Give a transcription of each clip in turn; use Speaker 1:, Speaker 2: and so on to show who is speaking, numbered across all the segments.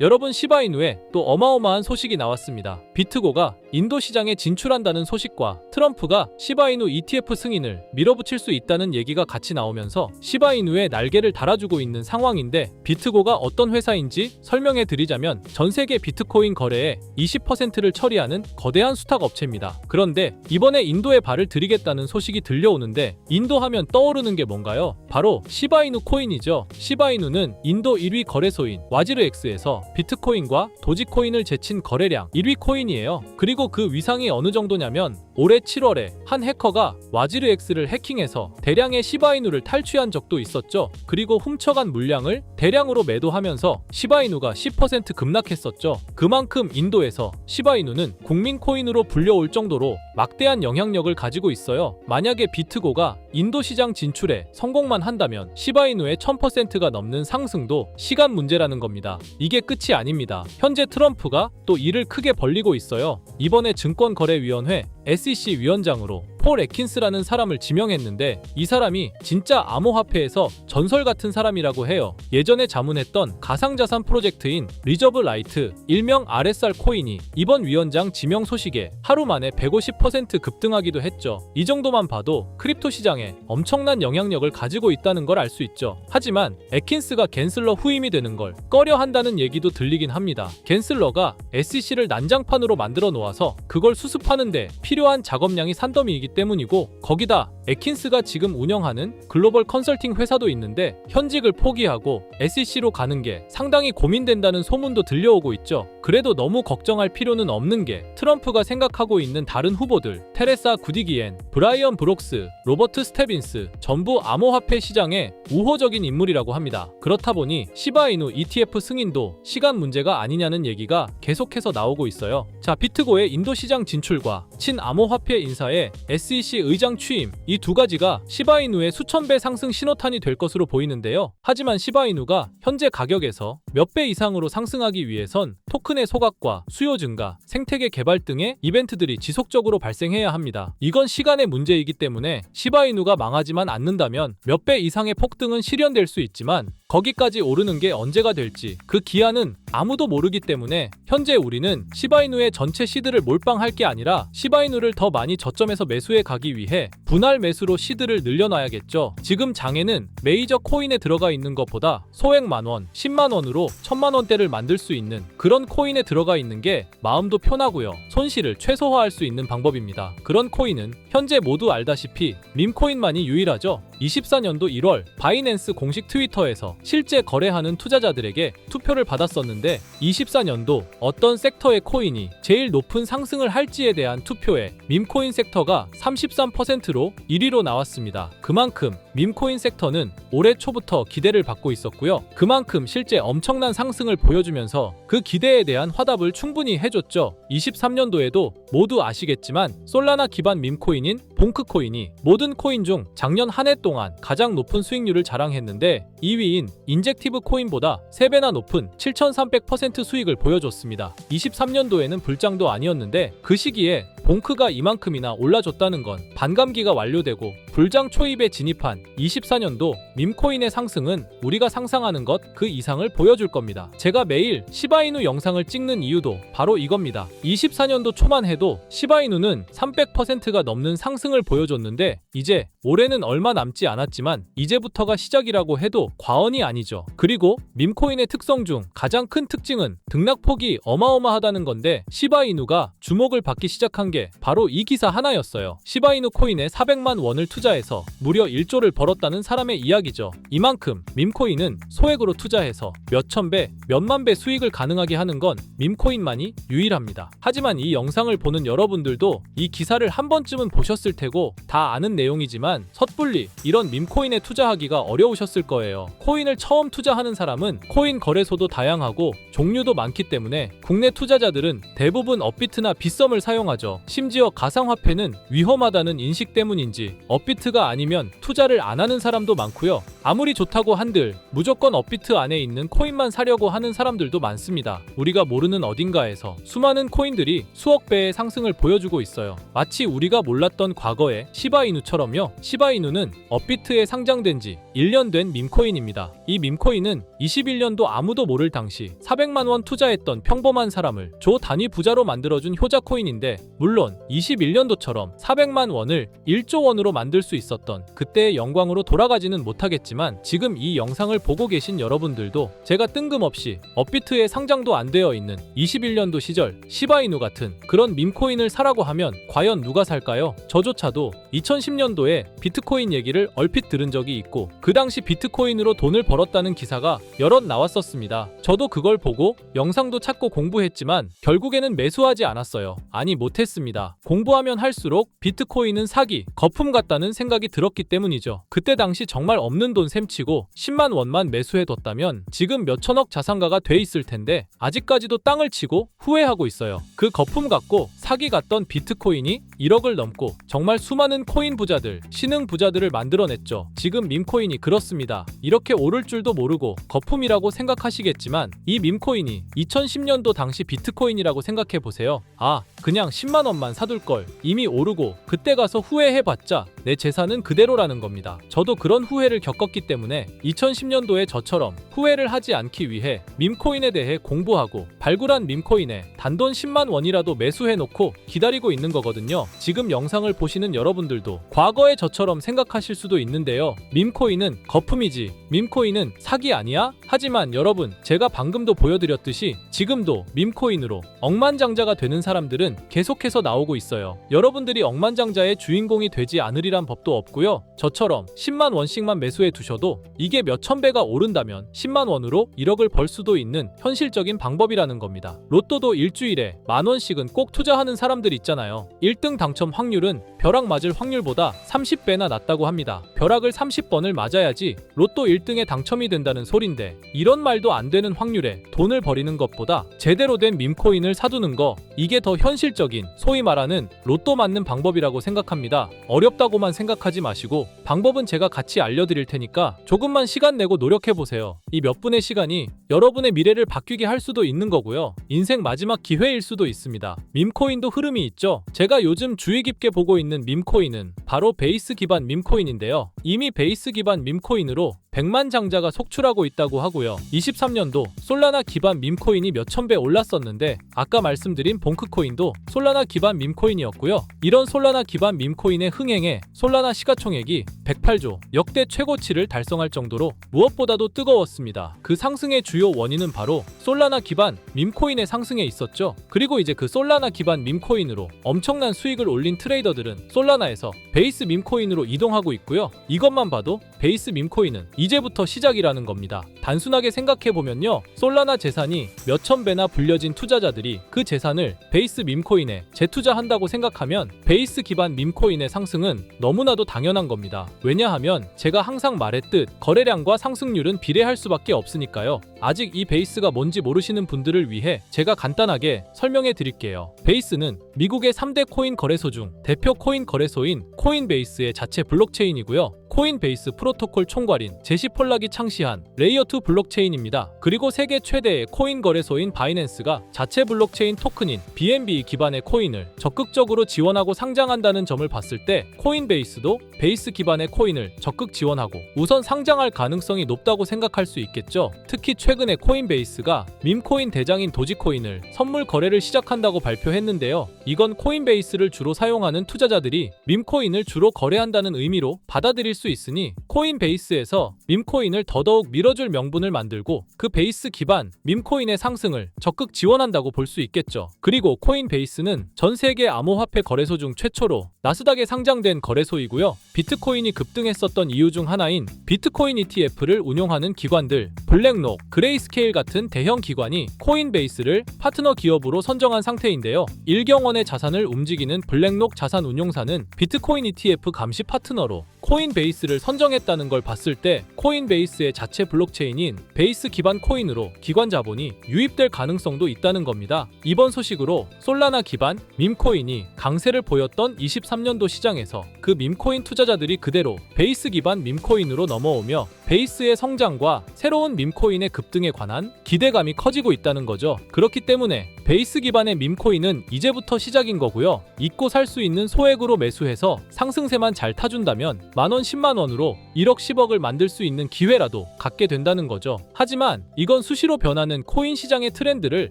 Speaker 1: 여러분 시바이누에 또 어마어마한 소식이 나왔습니다. 비트고가 인도 시장에 진출한다는 소식과 트럼프가 시바이누 ETF 승인을 밀어붙일 수 있다는 얘기가 같이 나오면서 시바이누에 날개를 달아주고 있는 상황인데 비트고가 어떤 회사인지 설명해 드리자면 전 세계 비트코인 거래의 20%를 처리하는 거대한 수탁 업체입니다. 그런데 이번에 인도에 발을 들이겠다는 소식이 들려오는데 인도 하면 떠오르는 게 뭔가요? 바로 시바이누 코인이죠. 시바이누는 인도 1위 거래소인 와지르엑스에서 비트코인과 도지코인을 제친 거래량 1위 코인이에요. 그리고 그 위상이 어느 정도냐면 올해 7월에 한 해커가 와지르엑스를 해킹해서 대량의 시바이누를 탈취한 적도 있었죠. 그리고 훔쳐간 물량을 대량으로 매도하면서 시바이누가 10% 급락했었죠. 그만큼 인도에서 시바이누는 국민 코인으로 불려올 정도로 막대한 영향력을 가지고 있어요. 만약에 비트고가 인도 시장 진출에 성공만 한다면 시바이누의 1000%가 넘는 상승도 시간 문제라는 겁니다. 이게 끝이 아닙니다. 현재 트럼프가 또 일을 크게 벌리고 있어요. 이번에 증권거래위원회 SEC 위원장으로 폴 에킨스라는 사람을 지명했는데 이 사람이 진짜 암호화폐에서 전설 같은 사람이라고 해요. 예전에 자문했던 가상자산 프로젝트인 리저브 라이트, 일명 RSR 코인이 이번 위원장 지명 소식에 하루 만에 150% 급등하기도 했죠. 이 정도만 봐도 크립토 시장에 엄청난 영향력을 가지고 있다는 걸 알 수 있죠. 하지만 에킨스가 겐슬러 후임이 되는 걸 꺼려 한다는 얘기도 들리긴 합니다. 겐슬러가 SEC를 난장판으로 만들어 놓아서 그걸 수습하는데 필요한 작업량이 산더미이기 때문이고 거기다 에킨스가 지금 운영하는 글로벌 컨설팅 회사도 있는데 현직을 포기하고 SEC로 가는 게 상당히 고민된다는 소문도 들려오고 있죠. 그래도 너무 걱정할 필요는 없는 게 트럼프가 생각하고 있는 다른 후보들 테레사 구디기엔, 브라이언 브록스, 로버트 스테빈스 전부 암호화폐 시장에 우호적인 인물이라고 합니다. 그렇다 보니 시바이누 ETF 승인도 시간 문제가 아니냐는 얘기가 계속해서 나오고 있어요. 자, 비트고의 인도 시장 진출과 친암호화폐 인사의 SEC 의장 취임 이 두 가지가 시바이누의 수천 배 상승 신호탄이 될 것으로 보이는데요. 하지만 시바이누가 현재 가격에서 몇 배 이상으로 상승하기 위해선 토큰의 소각과 수요 증가, 생태계 개발 등의 이벤트들이 지속적으로 발생해야 합니다. 이건 시간의 문제이기 때문에 시바이누가 망하지만 않는다면 몇 배 이상의 폭등은 실현될 수 있지만 거기까지 오르는 게 언제가 될지 그 기한은 아무도 모르기 때문에 현재 우리는 시바이누의 전체 시드를 몰빵할 게 아니라 시바이누를 더 많이 저점에서 매수해 가기 위해 분할 매수로 시드를 늘려놔야겠죠. 지금 장에는 메이저 코인에 들어가 있는 것보다 소액 만 원, 10만 원으로 천만 원대를 만들 수 있는 그런 코인에 들어가 있는 게 마음도 편하고요. 손실을 최소화할 수 있는 방법입니다. 그런 코인은 현재 모두 알다시피 밈코인만이 유일하죠. 24년도 1월 바이낸스 공식 트위터에서 실제 거래하는 투자자들에게 투표를 받았었는데 24년도 어떤 섹터의 코인이 제일 높은 상승을 할지에 대한 투표에 밈코인 섹터가 33%로 1위로 나왔습니다. 그만큼 밈코인 섹터는 올해 초부터 기대를 받고 있었고요. 그만큼 실제 엄청난 상승을 보여주면서 그 기대에 대한 화답을 충분히 해줬죠. 23년도에도 모두 아시겠지만 솔라나 기반 밈코인인 봉크코인이 모든 코인 중 작년 한 해 동안 가장 높은 수익률을 자랑했는데 2위인 인젝티브 코인보다 3배나 높은 7,300% 수익을 보여줬습니다. 23년도에는 불장도 아니었는데 그 시기에 봉크가 이만큼이나 올라줬다는 건 반감기가 완료되고 불장 초입에 진입한 24년도 밈코인의 상승은 우리가 상상하는 것 그 이상을 보여줄 겁니다. 제가 매일 시바이누 영상을 찍는 이유도 바로 이겁니다. 24년도 초만 해도 시바이누는 300%가 넘는 상승을 보여줬는데 이제 올해는 얼마 남지 않았지만 이제부터가 시작이라고 해도 과언이 아니죠. 그리고 밈코인의 특성 중 가장 큰 특징은 등락폭이 어마어마하다는 건데 시바이누가 주목을 받기 시작한 게 바로 이 기사 하나였어요. 시바이누 코인에 400만 원을 투자해서 무려 1조를 벌었다는 사람의 이야기죠. 이만큼 밈코인은 소액으로 투자해서 몇천 배, 몇만 배 수익을 가능하게 하는 건 밈코인만이 유일합니다. 하지만 이 영상을 보는 여러분들도 이 기사를 한 번쯤은 보셨을 테고 다 아는 내용이지만 섣불리 이런 밈코인에 투자하기가 어려우셨을 거예요. 코인을 처음 투자하는 사람은 코인 거래소도 다양하고 종류도 많기 때문에 국내 투자자들은 대부분 업비트나 빗썸을 사용하죠. 심지어 가상화폐는 위험하다는 인식 때문인지 업비트가 아니면 투자를 안 하는 사람도 많고요. 아무리 좋다고 한들 무조건 업비트 안에 있는 코인만 사려고 하는 사람들도 많습니다. 우리가 모르는 어딘가에서 수많은 코인들이 수억 배의 상승을 보여주고 있어요. 마치 우리가 몰랐던 과거의 시바이누처럼요. 시바이누는 업비트에 상장된 지 1년 된 밈코인입니다. 이 밈코인은 21년도 아무도 모를 당시 400만 원 투자했던 평범한 사람을 조 단위 부자로 만들어준 효자 코인인데 물론 21년도처럼 400만 원을 1조 원으로 만들 수 있었던 그때의 영광으로 돌아가지는 못하겠지 만 지금 이 영상을 보고 계신 여러분들도 제가 뜬금없이 업비트에 상장도 안 되어 있는 21년도 시절 시바이누 같은 그런 밈코인을 사라고 하면 과연 누가 살까요? 저조차도 2010년도에 비트코인 얘기를 얼핏 들은 적이 있고 그 당시 비트코인으로 돈을 벌었다는 기사가 여럿 나왔었습니다. 저도 그걸 보고 영상도 찾고 공부했지만 결국에는 매수하지 않았어요. 아니 못했습니다. 공부하면 할수록 비트코인은 사기, 거품 같다는 생각이 들었기 때문이죠. 그때 당시 정말 없는 돈 셈치고 10만 원만 매수해뒀다면 지금 몇천억 자산가가 돼 있을 텐데 아직까지도 땅을 치고 후회하고 있어요. 그 거품 같고 사기 같던 비트코인이 1억을 넘고 정말 수많은 코인 부자들, 신흥 부자들을 만들어냈죠. 지금 밈코인이 그렇습니다. 이렇게 오를 줄도 모르고 거품이라고 생각하시겠지만 이 밈코인이 2010년도 당시 비트코인이라고 생각해 보세요. 아, 그냥 10만 원만 사둘 걸 이미 오르고 그때 가서 후회해봤자 내 재산은 그대로라는 겁니다. 저도 그런 후회를 겪었기 때문에 2010년도에 저처럼 후회를 하지 않기 위해 밈코인에 대해 공부하고 발굴한 밈코인에 단돈 10만 원이라도 매수해놓고 기다리고 있는 거거든요. 지금 영상을 보시는 여러분들도 과거의 저처럼 생각하실 수도 있는데요. 밈코인은 거품이지 밈코인은 사기 아니야? 하지만 여러분 제가 방금도 보여드렸듯이 지금도 밈코인으로 억만장자가 되는 사람들은 계속해서 나오고 있어요. 여러분들이 억만장자의 주인공이 되지 않으리란 법도 없고요. 저처럼 10만 원씩만 매수해 두셔도 이게 몇천 배가 오른다면 10만 원으로 1억을 벌 수도 있는 현실적인 방법이라는 겁니다. 로또도 일주일에 만 원씩은 꼭 투자하는 사람들 있잖아요. 1등 당첨 확률은 벼락 맞을 확률보다 30배나 낮다고 합니다. 벼락을 30번을 맞아야지 로또 1등에 당첨이 된다는 소린데 이런 말도 안 되는 확률에 돈을 버리는 것보다 제대로 된 밈코인을 사두는 거 이게 더 현실적인 소위 말하는 로또 맞는 방법이라고 생각합니다. 어렵다고만 생각하지 마시고 방법은 제가 같이 알려드릴 테니까 조금만 시간 내고 노력해 보세요. 이 몇 분의 시간이 여러분의 미래를 바뀌게 할 수도 있는 거고요. 인생 마지막 기회일 수도 있습니다. 밈코인도 흐름이 있죠. 제가 요즘 주의 깊게 보고 있는 밈코인은 바로 베이스 기반 밈코인인데요. 이미 베이스 기반 밈코인으로 100만 장자가 속출하고 있다고 하고요. 23년도 솔라나 기반 밈코인이 몇천 배 올랐었는데 아까 말씀드린 봉크코인도 솔라나 기반 밈코인이었고요. 이런 솔라나 기반 밈코인의 흥행에 솔라나 시가총액이 108조 역대 최고치를 달성할 정도로 무엇보다도 뜨거웠습니다. 그 상승의 주요 원인은 바로 솔라나 기반 밈코인의 상승에 있었죠. 그리고 이제 그 솔라나 기반 밈코인으로 엄청난 수익을 올린 트레이더들은 솔라나에서 베이스 밈코인으로 이동하고 있고요. 이것만 봐도 베이스 밈코인은 이제부터 시작이라는 겁니다. 단순하게 생각해 보면요. 솔라나 재산이 몇천 배나 불려진 투자자들이 그 재산을 베이스 밈코인에 재투자한다고 생각하면 베이스 기반 밈코인의 상승은 너무나도 당연한 겁니다. 왜냐하면 제가 항상 말했듯 거래량과 상승률은 비례할 수밖에 없으니까요. 아직 이 베이스가 뭔지 모르시는 분들을 위해 제가 간단하게 설명해 드릴게요. 베이스는 미국의 3대 코인 거래소 중 대표 코인 거래소인 코인베이스의 자체 블록체인이고요. 코인베이스 프로토콜 총괄인 제시 폴락이 창시한 레이어2 블록체인입니다. 그리고 세계 최대의 코인 거래소인 바이낸스가 자체 블록체인 토큰인 BNB 기반의 코인을 적극적으로 지원하고 상장한다는 점을 봤을 때 코인베이스도 베이스 기반의 코인을 적극 지원하고 우선 상장할 가능성이 높다고 생각할 수 있겠죠. 특히 최근에 코인베이스가 밈코인 대장인 도지코인을 선물 거래를 시작한다고 발표했는데요. 이건 코인베이스를 주로 사용하는 투자자들이 밈코인을 주로 거래한다는 의미로 받아들일 수 있으니 코인베이스에서 밈코인을 더더욱 밀어줄 명분을 만들고 그 베이스 기반 밈코인의 상승을 적극 지원한다고 볼 수 있겠죠. 그리고 코인베이스는 전 세계 암호화폐 거래소 중 최초로 나스닥에 상장된 거래소이고요. 비트코인이 급등했었던 이유 중 하나인 비트코인 ETF를 운용하는 기관들 블랙록, 그레이스케일 같은 대형 기관이 코인베이스를 파트너 기업으로 선정한 상태인데요. 일경원 의 자산을 움직이는 블랙록 자산 운용사는 비트코인 ETF 감시 파트너로 코인베이스를 선정했다는 걸 봤을 때 코인베이스의 자체 블록체인인 베이스 기반 코인으로 기관 자본이 유입될 가능성도 있다는 겁니다. 이번 소식으로 솔라나 기반 밈코인이 강세를 보였던 23년도 시장에서 그 밈코인 투자자들이 그대로 베이스 기반 밈코인으로 넘어오며 베이스의 성장과 새로운 밈코인의 급등에 관한 기대감이 커지고 있다는 거죠. 그렇기 때문에 베이스 기반의 밈코인은 이제부터 시작인 거고요. 잊고 살 수 있는 소액으로 매수해서 상승세만 잘 타준다면 만원 10만원으로 1억 10억을 만들 수 있는 기회라도 갖게 된다는 거죠. 하지만 이건 수시로 변하는 코인 시장의 트렌드를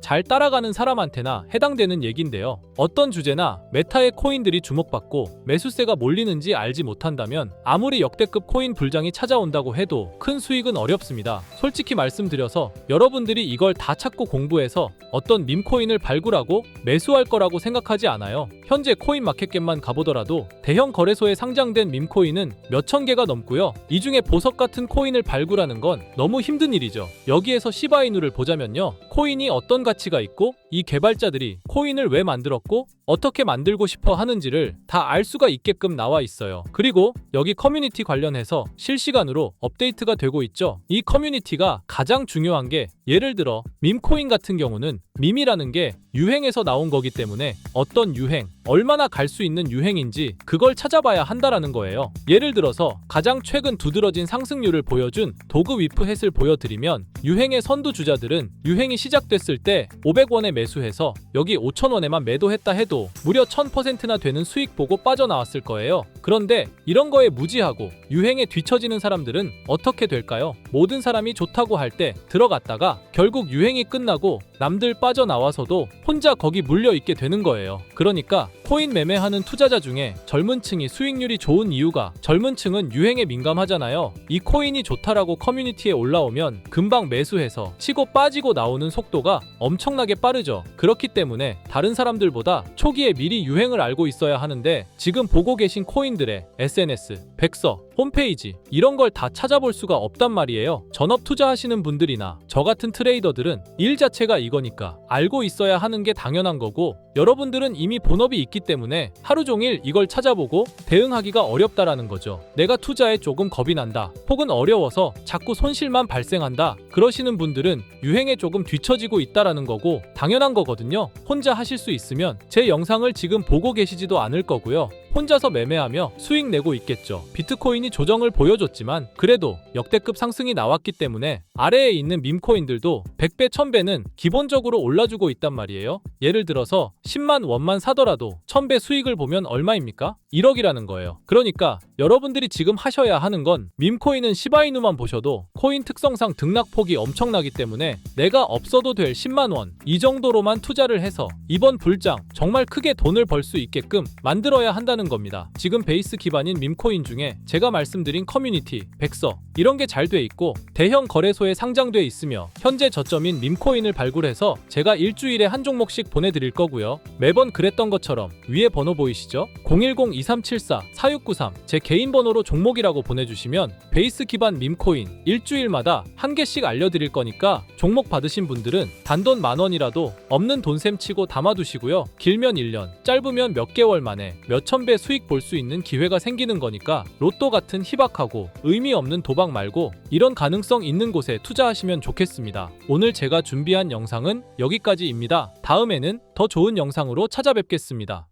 Speaker 1: 잘 따라가는 사람한테나 해당되는 얘긴데요. 어떤 주제나 메타의 코인들이 주목받고 매수세가 몰리는지 알지 못한다면 아무리 역대급 코인 불장이 찾아온다고 해도 큰 수익은 어렵습니다. 솔직히 말씀드려서 여러분들이 이걸 다 찾고 공부해서 어떤 밈코인을 발굴하고 매수할 거라고 생각하지 않아요. 현재 코인 마켓겟만 가보더라도 대형 거래소에 상장된 밈코인은 몇천 개가 넘고요. 이 중에 보석 같은 코인을 발굴하는 건 너무 힘든 일이죠. 여기에서 시바이누를 보자면요. 코인이 어떤 가치가 있고 이 개발자들이 코인을 왜 만들었고 어떻게 만들고 싶어 하는지를 다 알 수가 있게끔 나와 있어요. 그리고 여기 커뮤니티 관련해서 실시간으로 업데이트가 되고 있죠. 이 커뮤니티가 가장 중요한 게 예를 들어 밈코인 같은 경우는 밈이라는 게 유행에서 나온 거기 때문에 어떤 유행, 얼마나 갈 수 있는 유행인지 그걸 찾아봐야 한다라는 거예요. 예를 들어서 가장 최근 두드러진 상승률을 보여준 도그 위프 햇을 보여드리면 유행의 선두주자들은 유행이 시작됐을 때 500원에 매수해서 여기 5,000원에만 매도했다 해도 무려 1000%나 되는 수익 보고 빠져나왔을 거예요. 그런데 이런 거에 무지하고 유행에 뒤처지는 사람들은 어떻게 될까요? 모든 사람이 좋다고 할 때 들어갔다가 결국 유행이 끝나고 남들 빠져나와서도 혼자 거기 물려 있게 되는 거예요. 그러니까 코인 매매하는 투자자 중에 젊은 층이 수익률이 좋은 이유가 젊은 층은 유행에 민감하잖아요. 이 코인이 좋다라고 커뮤니티에 올라오면 금방 매수해서 치고 빠지고 나오는 속도가 엄청나게 빠르죠. 그렇기 때문에 다른 사람들보다 초기에 미리 유행을 알고 있어야 하는데 지금 보고 계신 코인들의 SNS, 백서, 홈페이지 이런 걸 다 찾아볼 수가 없단 말이에요. 전업 투자하시는 분들이나 저 같은 트레이더들은 일 자체가 이거니까 알고 있어야 하는 게 당연한 거고 여러분들은 이미 본업이 있기 때문에 하루 종일 이걸 찾아보고 대응하기가 어렵다라는 거죠. 내가 투자에 조금 겁이 난다. 혹은 어려워서 자꾸 손실만 발생한다. 그러시는 분들은 유행에 조금 뒤처지고 있다라는 거고 당연한 거거든요. 혼자 하실 수 있으면 제 영상을 지금 보고 계시지도 않을 거고요. 혼자서 매매하며 수익 내고 있겠죠. 비트코인이 조정을 보여줬지만 그래도 역대급 상승이 나왔기 때문에 아래에 있는 밈코인들도 100배, 1000배는 기본적으로 올라주고 있단 말이에요. 예를 들어서 10만 원만 사더라도 1000배 수익을 보면 얼마입니까? 1억이라는 거예요. 그러니까 여러분들이 지금 하셔야 하는 건 밈코인은 시바이누만 보셔도 코인 특성상 등락폭이 엄청나기 때문에 내가 없어도 될 10만 원 이 정도로만 투자를 해서 이번 불장 정말 크게 돈을 벌 수 있게끔 만들어야 한다는 겁니다. 지금 베이스 기반인 밈코인 중에 제가 말씀드린 커뮤니티, 백서 이런 게 잘 돼 있고 대형 거래소에 상장돼 있으며 현재 저점인 밈코인을 발굴해서 제가 일주일에 한 종목씩 보내드릴 거고요. 매번 그랬던 것처럼 위에 번호 보이시죠? 010-2374-4693 제 개인 번호로 종목이라고 보내주시면 베이스 기반 밈코인 일주일마다 한 개씩 알려드릴 거니까 종목 받으신 분들은 단돈 만 원이라도 없는 돈셈 치고 담아두시고요. 길면 1년, 짧으면 몇 개월 만에 몇천 배 수익 볼 수 있는 기회가 생기는 거니까 로또 같은 희박하고 의미 없는 도박 말고 이런 가능성 있는 곳에 투자하시면 좋겠습니다. 오늘 제가 준비한 영상은 여기까지입니다. 다음에는 더 좋은 영상으로 찾아뵙겠습니다.